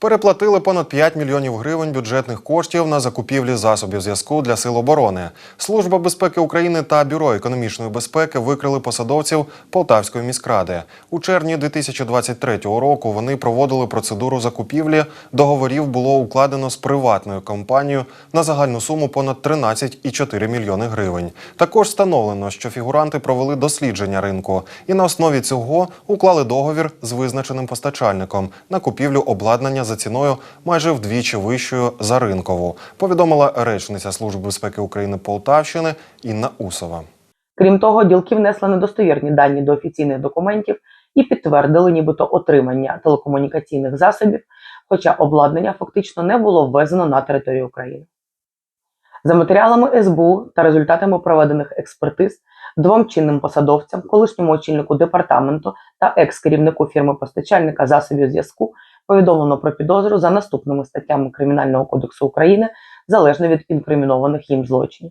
Переплатили понад 5 мільйонів гривень бюджетних коштів на закупівлі засобів зв'язку для сил оборони. Служба безпеки України та Бюро економічної безпеки викрили посадовців Полтавської міськради. У червні 2023 року вони проводили процедуру закупівлі. Договорів було укладено з приватною компанією на загальну суму понад 13,4 мільйони гривень. Також встановлено, що фігуранти провели дослідження ринку і на основі цього уклали договір з визначеним постачальником на купівлю обладнання за ціною майже вдвічі вищою за ринкову. Повідомила речниця Служби безпеки України Полтавщини Інна Усова. Крім того, ділки внесли недостовірні дані до офіційних документів і підтвердили нібито отримання телекомунікаційних засобів, хоча обладнання фактично не було ввезено на територію України. За матеріалами СБУ та результатами проведених експертиз двом чинним посадовцям, колишньому очільнику департаменту та екс-керівнику фірми постачальника засобів зв'язку повідомлено про підозру за наступними статтями Кримінального кодексу України залежно від інкримінованих їм злочинів.